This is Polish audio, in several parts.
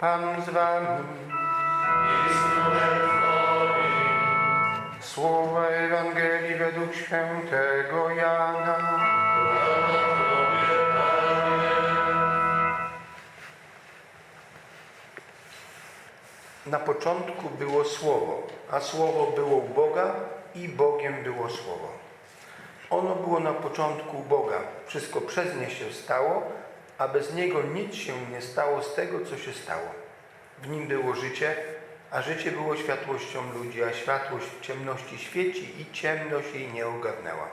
Pan z wami. Słowa Ewangelii według świętego Jana. Na początku było Słowo, a Słowo było u Boga i Bogiem było Słowo. Ono było na początku u Boga. Wszystko przez nie się stało, a bez Niego nic się nie stało z tego, co się stało. W Nim było życie, a życie było światłością ludzi, a światłość w ciemności świeci i ciemność jej nie ogarnęła.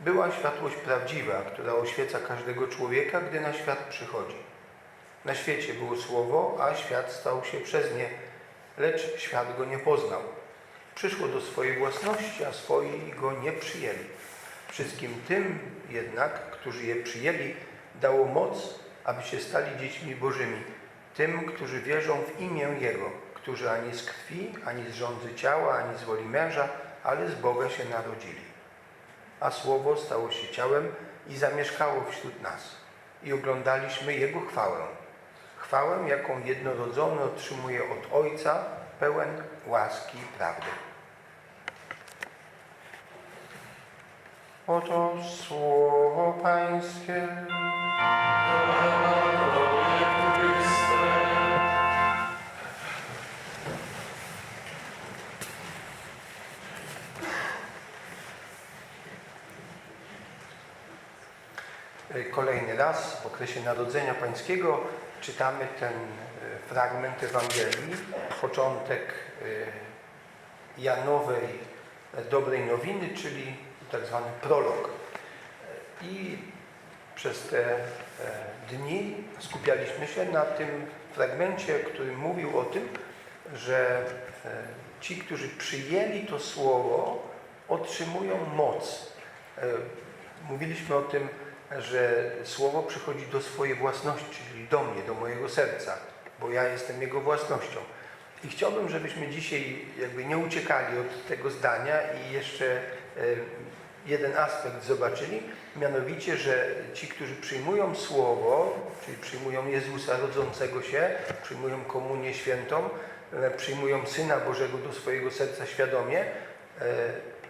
Była światłość prawdziwa, która oświeca każdego człowieka, gdy na świat przychodzi. Na świecie było Słowo, a świat stał się przez nie, lecz świat go nie poznał. Przyszło do swojej własności, a swoi go nie przyjęli. Wszystkim tym jednak, którzy je przyjęli, dało moc, aby się stali dziećmi Bożymi, tym, którzy wierzą w imię Jego, którzy ani z krwi, ani z rządzy ciała, ani z woli męża, ale z Boga się narodzili. A Słowo stało się ciałem i zamieszkało wśród nas. I oglądaliśmy Jego chwałę. Chwałę, jaką jednorodzony otrzymuje od Ojca, pełen łaski i prawdy. Oto Słowo Pańskie. Kolejny raz w okresie Narodzenia Pańskiego czytamy ten e, fragment Ewangelii, początek e, Janowej Dobrej Nowiny, czyli tak zwany prolog. I przez te dni skupialiśmy się na tym fragmencie, który mówił o tym, że ci, którzy przyjęli to słowo, otrzymują moc. Mówiliśmy o tym, że słowo przychodzi do swojej własności, czyli do mnie, do mojego serca, bo ja jestem jego własnością. I chciałbym, żebyśmy dzisiaj jakby nie uciekali od tego zdania i jeszcze e, jeden aspekt zobaczyli, mianowicie, że ci, którzy przyjmują Słowo, czyli przyjmują Jezusa rodzącego się, przyjmują Komunię Świętą, e, przyjmują Syna Bożego do swojego serca świadomie, e,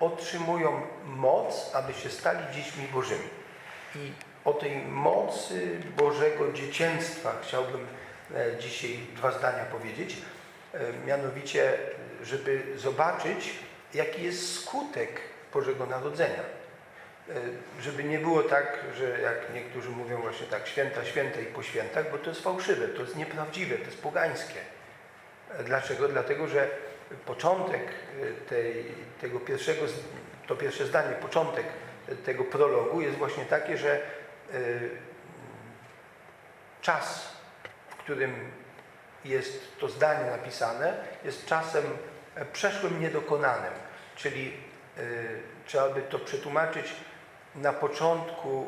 otrzymują moc, aby się stali dziećmi Bożymi. I o tej mocy Bożego dzieciństwa chciałbym dzisiaj dwa zdania powiedzieć. Mianowicie, żeby zobaczyć, jaki jest skutek Bożego Narodzenia. Żeby nie było tak, że jak niektórzy mówią właśnie tak, święta, święta i po świętach, bo to jest fałszywe, to jest nieprawdziwe, to jest pogańskie. Dlaczego? Dlatego, że początek tej, tego pierwszego, to pierwsze zdanie, początek tego prologu jest właśnie takie, że czas, w którym jest to zdanie napisane, jest czasem przeszłym niedokonanym. Czyli trzeba by to przetłumaczyć, na początku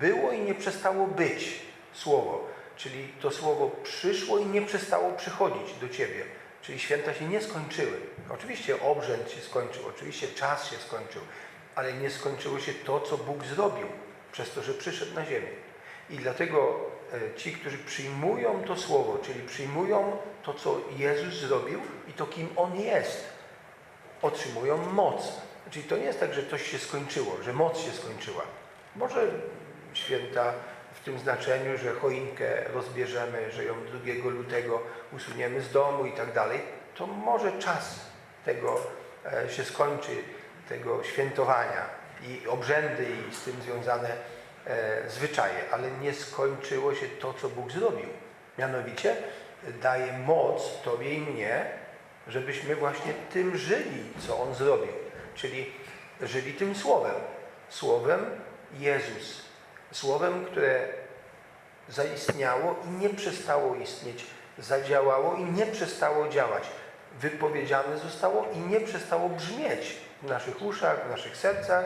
było i nie przestało być słowo. Czyli to słowo przyszło i nie przestało przychodzić do Ciebie. Czyli święta się nie skończyły. Oczywiście obrzęd się skończył, oczywiście czas się skończył, ale nie skończyło się to, co Bóg zrobił przez to, że przyszedł na ziemię. I dlatego ci, którzy przyjmują to słowo, czyli przyjmują to, co Jezus zrobił i to, kim On jest, otrzymują moc. Czyli to nie jest tak, że coś się skończyło, że moc się skończyła. Może święta w tym znaczeniu, że choinkę rozbierzemy, że ją 2 lutego usuniemy z domu i tak dalej, to może czas tego się skończy, tego świętowania i obrzędy i z tym związane e, zwyczaje, ale nie skończyło się to, co Bóg zrobił. Mianowicie daje moc Tobie i mnie, żebyśmy właśnie tym żyli, co On zrobił. Czyli żyli tym Słowem. Słowem Jezus. Słowem, które zaistniało i nie przestało istnieć, zadziałało i nie przestało działać. Wypowiedziane zostało i nie przestało brzmieć w naszych uszach, w naszych sercach,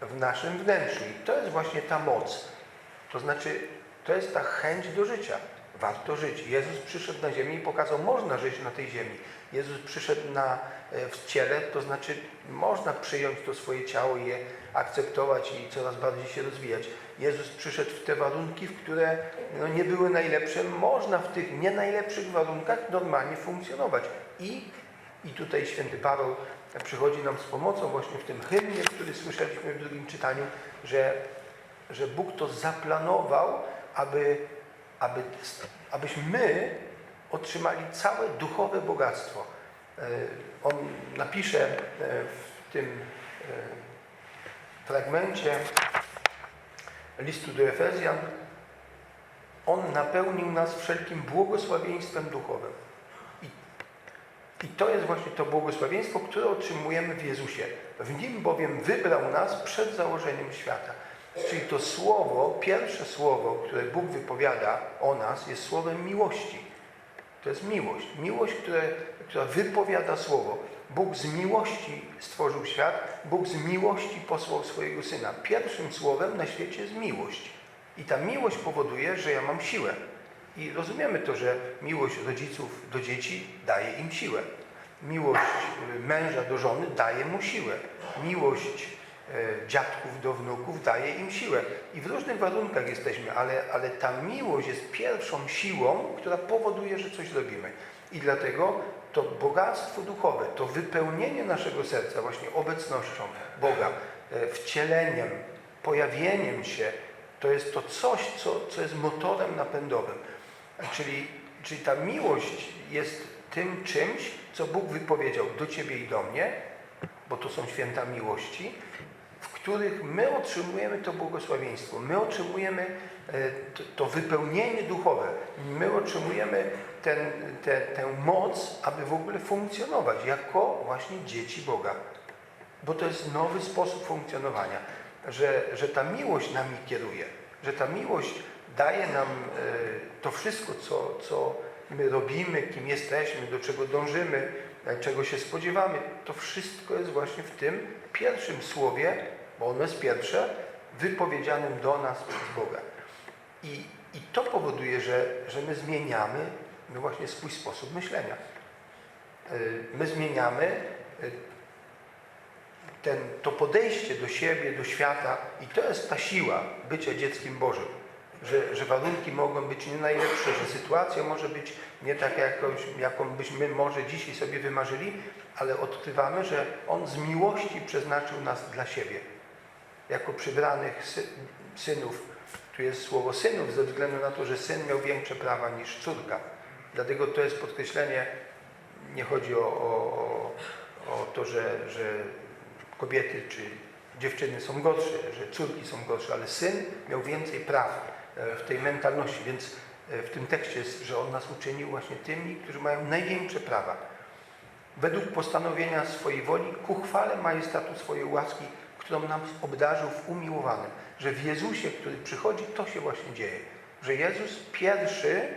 w naszym wnętrzu. I to jest właśnie ta moc. To znaczy, to jest ta chęć do życia. Warto żyć. Jezus przyszedł na ziemię i pokazał, można żyć na tej ziemi. Jezus przyszedł na, w ciele, to znaczy można przyjąć to swoje ciało i je akceptować i coraz bardziej się rozwijać. Jezus przyszedł w te warunki, w które no, nie były najlepsze. Można w tych nie najlepszych warunkach normalnie funkcjonować. I, I tutaj święty Paweł przychodzi nam z pomocą właśnie w tym hymnie, który słyszeliśmy w drugim czytaniu, że, że Bóg to zaplanował, aby, aby, abyśmy my otrzymali całe duchowe bogactwo. E, On napisze e, w tym e, fragmencie listu do Efezjan, On napełnił nas wszelkim błogosławieństwem duchowym. I, I to jest właśnie to błogosławieństwo, które otrzymujemy w Jezusie. W Nim bowiem wybrał nas przed założeniem świata. Czyli to słowo, pierwsze słowo, które Bóg wypowiada o nas, jest słowem miłości. To jest miłość. Miłość, które, która wypowiada słowo. Bóg z miłości stworzył świat, Bóg z miłości posłał swojego Syna. Pierwszym słowem na świecie jest miłość. I ta miłość powoduje, że ja mam siłę. I rozumiemy to, że miłość rodziców do dzieci daje im siłę. Miłość y, męża do żony daje mu siłę. Miłość dziadków do wnuków daje im siłę. I w różnych warunkach jesteśmy, ale, ale ta miłość jest pierwszą siłą, która powoduje, że coś robimy. I dlatego to bogactwo duchowe, to wypełnienie naszego serca właśnie obecnością Boga, e, wcieleniem, pojawieniem się, to jest to coś, co, co jest motorem napędowym. Czyli, czyli ta miłość jest tym czymś, co Bóg wypowiedział do Ciebie i do mnie, bo to są święta miłości, których my otrzymujemy to błogosławieństwo, my otrzymujemy e, to, wypełnienie duchowe, my otrzymujemy ten, te, tę moc, aby w ogóle funkcjonować jako właśnie dzieci Boga. Bo to jest nowy sposób funkcjonowania, że, że ta miłość nami kieruje, że ta miłość daje nam e, to wszystko, co, co my robimy, kim jesteśmy, do czego dążymy, e, czego się spodziewamy. To wszystko jest właśnie w tym pierwszym słowie, bo ono jest pierwsze, wypowiedzianym do nas przez Boga. I, i to powoduje, że, że my zmieniamy no właśnie swój sposób myślenia. E, My zmieniamy e, ten, to podejście do siebie, do świata i to jest ta siła bycia dzieckiem Bożym. Że, że warunki mogą być nie najlepsze, że sytuacja może być nie taka, jakąś, jaką byśmy może dzisiaj sobie wymarzyli, ale odkrywamy, że On z miłości przeznaczył nas dla siebie. Jako przybranych sy synów. Tu jest słowo synów ze względu na to, że syn miał większe prawa niż córka. Dlatego to jest podkreślenie, nie chodzi o, o, o to, że, że kobiety czy dziewczyny są gorsze, że córki są gorsze, ale syn miał więcej praw e, w tej mentalności, więc e, w tym tekście jest, że on nas uczynił właśnie tymi, którzy mają największe prawa. Według postanowienia swojej woli ku chwale majestatu swojej łaski, którą nam obdarzył w umiłowanym. Że w Jezusie, który przychodzi, to się właśnie dzieje. Że Jezus pierwszy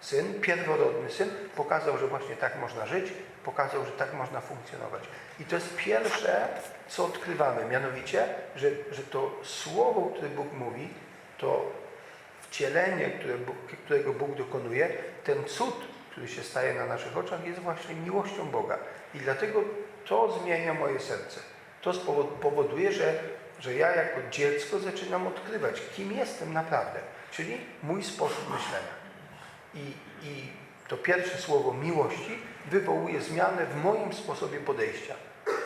syn, pierworodny syn, pokazał, że właśnie tak można żyć, pokazał, że tak można funkcjonować. I to jest pierwsze, co odkrywamy, mianowicie, że, że to słowo, które Bóg mówi, to wcielenie, które którego Bóg dokonuje, ten cud, który się staje na naszych oczach, jest właśnie miłością Boga. I dlatego to zmienia moje serce. To powoduje, że, że ja jako dziecko zaczynam odkrywać, kim jestem naprawdę, czyli mój sposób myślenia. I, I to pierwsze słowo miłości wywołuje zmianę w moim sposobie podejścia.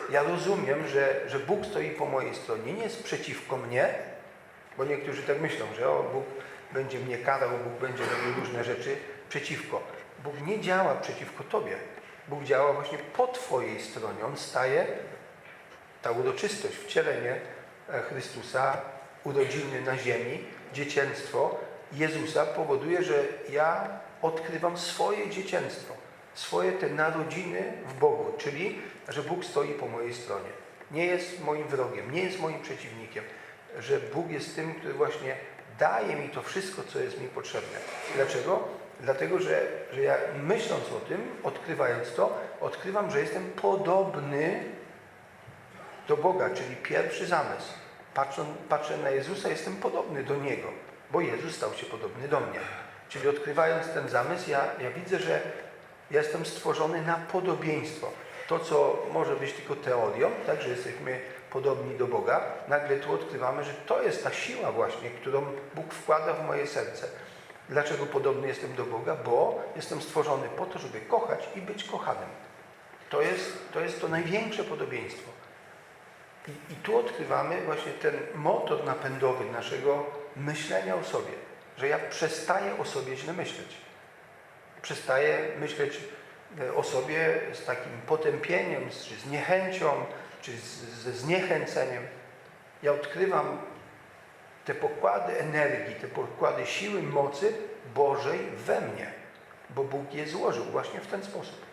Ja rozumiem, że, że Bóg stoi po mojej stronie, nie jest przeciwko mnie, bo niektórzy tak myślą, że o, Bóg będzie mnie karał, Bóg będzie robił różne rzeczy przeciwko. Bóg nie działa przeciwko Tobie. Bóg działa właśnie po Twojej stronie. On staje, ta uroczystość, wcielenie e, Chrystusa, urodziny na ziemi, dziecięctwo Jezusa powoduje, że ja odkrywam swoje dziecięstwo, swoje te narodziny w Bogu, czyli że Bóg stoi po mojej stronie. Nie jest moim wrogiem, nie jest moim przeciwnikiem, że Bóg jest tym, który właśnie daje mi to wszystko, co jest mi potrzebne. Dlaczego? Dlatego, że, że ja myśląc o tym, odkrywając to, odkrywam, że jestem podobny do Boga, czyli pierwszy zamysł. Patrzę na Jezusa, jestem podobny do Niego, bo Jezus stał się podobny do mnie. Czyli odkrywając ten zamysł, ja, ja widzę, że jestem stworzony na podobieństwo. To, co może być tylko teorią, tak, że jesteśmy podobni do Boga, nagle tu odkrywamy, że to jest ta siła właśnie, którą Bóg wkłada w moje serce. Dlaczego podobny jestem do Boga? Bo jestem stworzony po to, żeby kochać i być kochanym. To jest to, jest to największe podobieństwo. I, I tu odkrywamy właśnie ten motor napędowy naszego myślenia o sobie, że ja przestaję o sobie źle myśleć. Przestaję myśleć e, o sobie z takim potępieniem, czy z niechęcią, czy z- ze zniechęceniem. Ja odkrywam te pokłady energii, te pokłady siły, mocy Bożej we mnie, bo Bóg je złożył właśnie w ten sposób.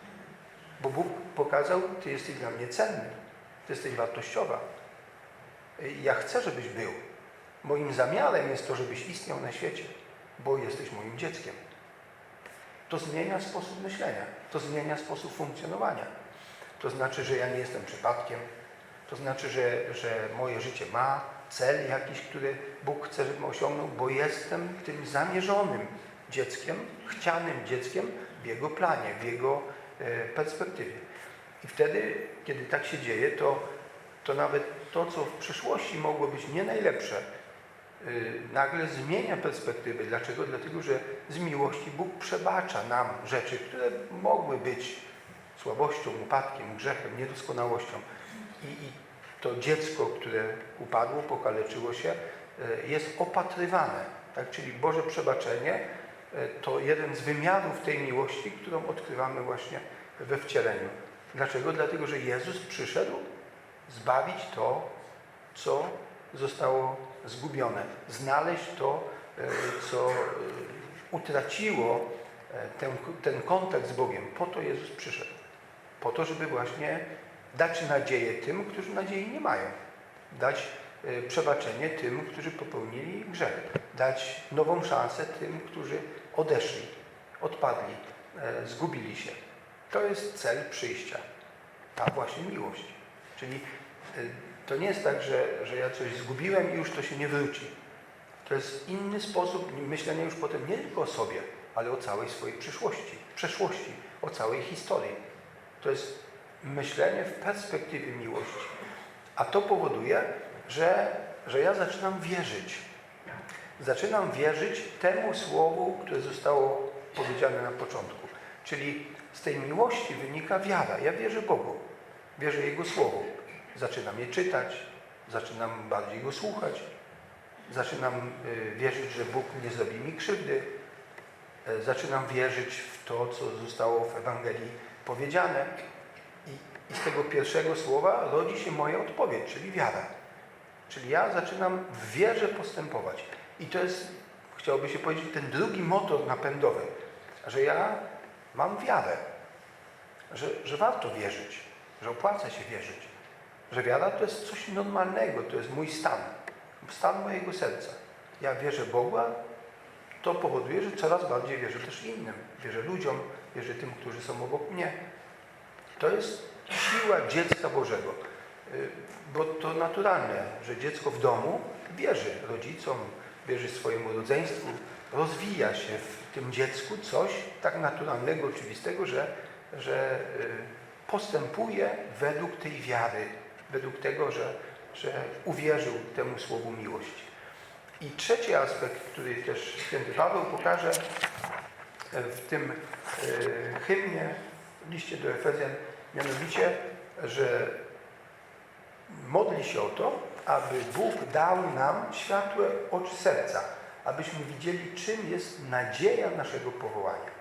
Bo Bóg pokazał, Ty jesteś dla mnie cenny, Ty jesteś wartościowa. Ja chcę, żebyś był. Moim zamiarem jest to, żebyś istniał na świecie, bo jesteś moim dzieckiem. To zmienia sposób myślenia, to zmienia sposób funkcjonowania. To znaczy, że ja nie jestem przypadkiem, to znaczy, że, że moje życie ma cel jakiś, który Bóg chce, żebym osiągnął, bo jestem tym zamierzonym dzieckiem, chcianym dzieckiem w Jego planie, w Jego e, perspektywie. I wtedy, kiedy tak się dzieje, to, to nawet to, co w przeszłości mogło być nie najlepsze, y, nagle zmienia perspektywę. Dlaczego? Dlatego, że z miłości Bóg przebacza nam rzeczy, które mogły być słabością, upadkiem, grzechem, niedoskonałością. I, i to dziecko, które upadło, pokaleczyło się, y, jest opatrywane. Tak? Czyli Boże przebaczenie y, to jeden z wymiarów tej miłości, którą odkrywamy właśnie we wcieleniu. Dlaczego? Dlatego, że Jezus przyszedł zbawić to, co zostało zgubione, znaleźć to, e, co e, utraciło e, ten, ten kontakt z Bogiem. Po to Jezus przyszedł. Po to, żeby właśnie dać nadzieję tym, którzy nadziei nie mają. Dać przebaczenie tym, którzy popełnili grzech. Dać nową szansę tym, którzy odeszli, odpadli, zgubili się. To jest cel przyjścia. Ta właśnie miłość. Czyli y, to nie jest tak, że, że ja coś zgubiłem i już to się nie wróci. To jest inny sposób myślenia już potem nie tylko o sobie, ale o całej swojej przyszłości, przeszłości, o całej historii. To jest myślenie w perspektywie miłości. A to powoduje, że, że ja zaczynam wierzyć. Zaczynam wierzyć temu słowu, które zostało powiedziane na początku. Czyli z tej miłości wynika wiara. Ja wierzę Bogu, wierzę Jego Słowu. Zaczynam je czytać, zaczynam bardziej Go słuchać, zaczynam y, wierzyć, że Bóg nie zrobi mi krzywdy, y, zaczynam wierzyć w to, co zostało w Ewangelii powiedziane. I, I z tego pierwszego słowa rodzi się moja odpowiedź, czyli wiara. Czyli ja zaczynam w wierze postępować. I to jest, chciałoby się powiedzieć, ten drugi motor napędowy, że ja mam wiarę, że, że warto wierzyć, że opłaca się wierzyć, że wiara to jest coś normalnego, to jest mój stan, stan mojego serca. Ja wierzę Bogu, to powoduje, że coraz bardziej wierzę też innym. Wierzę ludziom, wierzę tym, którzy są obok mnie. To jest siła dziecka Bożego. Y, Bo to naturalne, że dziecko w domu wierzy rodzicom, wierzy swojemu rodzeństwu, rozwija się w tym dziecku coś tak naturalnego, oczywistego, że, że y, postępuje według tej wiary, według tego, że, że uwierzył temu słowu miłości. I trzeci aspekt, który też święty Paweł pokaże e, w tym e, hymnie, w liście do Efezjan, mianowicie, że modli się o to, aby Bóg dał nam światłe oczy serca, abyśmy widzieli, czym jest nadzieja naszego powołania.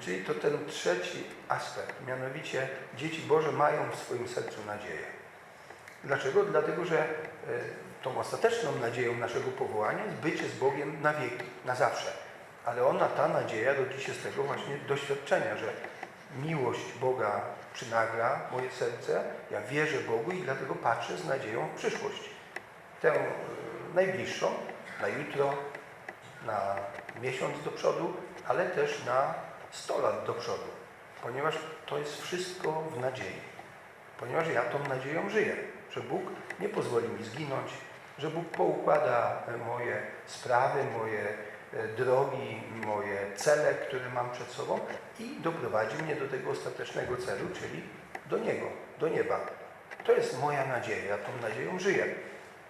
Czyli to ten trzeci aspekt, mianowicie dzieci Boże mają w swoim sercu nadzieję. Dlaczego? Dlatego, że e, tą ostateczną nadzieją naszego powołania jest bycie z Bogiem na wieki, na zawsze. Ale ona, ta nadzieja rodzi się z tego właśnie doświadczenia, że miłość Boga przynagla moje serce, ja wierzę Bogu i dlatego patrzę z nadzieją w przyszłość. Tę e, najbliższą, na jutro, na miesiąc do przodu, ale też na 100 lat do przodu. Ponieważ to jest wszystko w nadziei. Ponieważ ja tą nadzieją żyję, że Bóg nie pozwoli mi zginąć, że Bóg poukłada moje sprawy, moje e, drogi, moje cele, które mam przed sobą i doprowadzi mnie do tego ostatecznego celu, czyli do Niego, do nieba. To jest moja nadzieja, ja tą nadzieją żyję.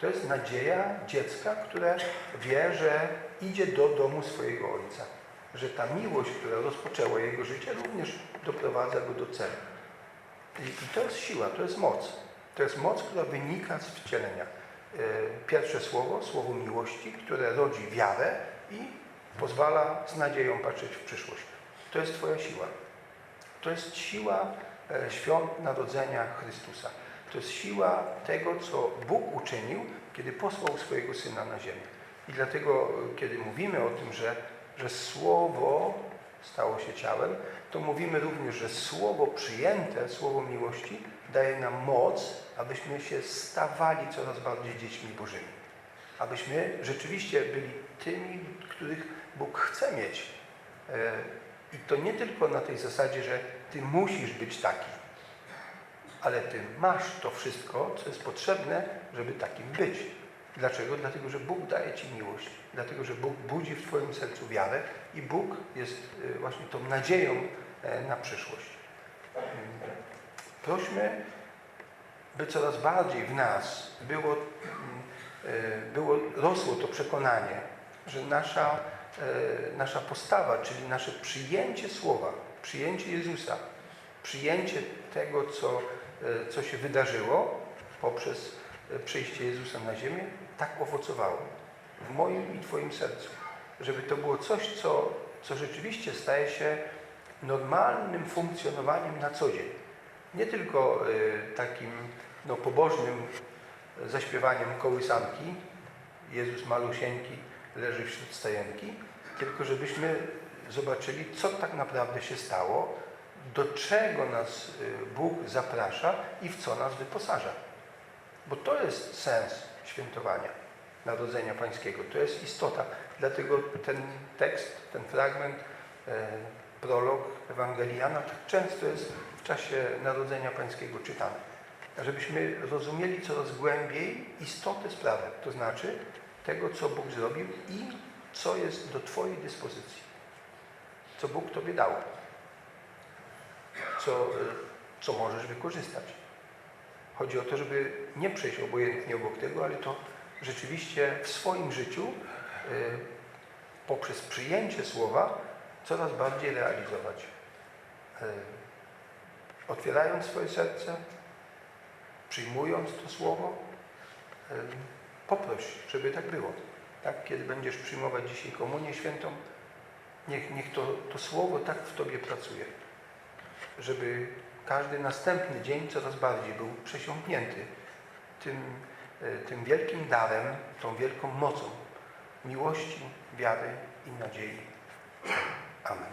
To jest nadzieja dziecka, które wie, że idzie do domu swojego ojca. Że ta miłość, która rozpoczęła jego życie, również doprowadza go do celu. I, to jest siła, to jest moc. To jest moc, która wynika z wcielenia. E, Pierwsze słowo, słowo miłości, które rodzi wiarę i pozwala z nadzieją patrzeć w przyszłość. To jest Twoja siła. To jest siła e, świąt Narodzenia Chrystusa. To jest siła tego, co Bóg uczynił, kiedy posłał swojego Syna na ziemię. I dlatego, kiedy mówimy o tym, że, że Słowo stało się ciałem, to mówimy również, że Słowo przyjęte, Słowo miłości, daje nam moc, abyśmy się stawali coraz bardziej dziećmi Bożymi. Abyśmy rzeczywiście byli tymi, których Bóg chce mieć. E, I to nie tylko na tej zasadzie, że Ty musisz być taki, ale Ty masz to wszystko, co jest potrzebne, żeby takim być. Dlaczego? Dlatego, że Bóg daje Ci miłość. Dlatego, że Bóg budzi w Twoim sercu wiarę i Bóg jest e, właśnie tą nadzieją e, na przyszłość. Mm. Prośmy, by coraz bardziej w nas było, mm, e, było rosło to przekonanie, że nasza, e, nasza postawa, czyli nasze przyjęcie Słowa, przyjęcie Jezusa, przyjęcie tego, co, co się wydarzyło poprzez e, przyjście Jezusa na ziemię, tak owocowało w moim i Twoim sercu. Żeby to było coś, co, co rzeczywiście staje się normalnym funkcjonowaniem na co dzień. Nie tylko e, takim no, pobożnym zaśpiewaniem kołysanki, Jezus malusieńki leży wśród stajenki, tylko żebyśmy zobaczyli, co tak naprawdę się stało, do czego nas y, Bóg zaprasza i w co nas wyposaża. Bo to jest sens świętowania Narodzenia Pańskiego. To jest istota. Dlatego ten tekst, ten fragment, e, prolog Ewangeliana tak często jest w czasie Narodzenia Pańskiego czytany. Żebyśmy rozumieli coraz głębiej istotę sprawy, to znaczy tego, co Bóg zrobił i co jest do Twojej dyspozycji. Co Bóg Tobie dał. Co, co możesz wykorzystać. Chodzi o to, żeby nie przejść obojętnie obok tego, ale to rzeczywiście w swoim życiu y, poprzez przyjęcie słowa coraz bardziej realizować. Y, Otwierając swoje serce, przyjmując to słowo, y, poproś, żeby tak było. Tak, kiedy będziesz przyjmować dzisiaj komunię świętą, niech, niech to, to słowo tak w Tobie pracuje, żeby każdy następny dzień coraz bardziej był przesiąknięty tym, y, tym wielkim darem, tą wielką mocą miłości, wiary i nadziei. Amen.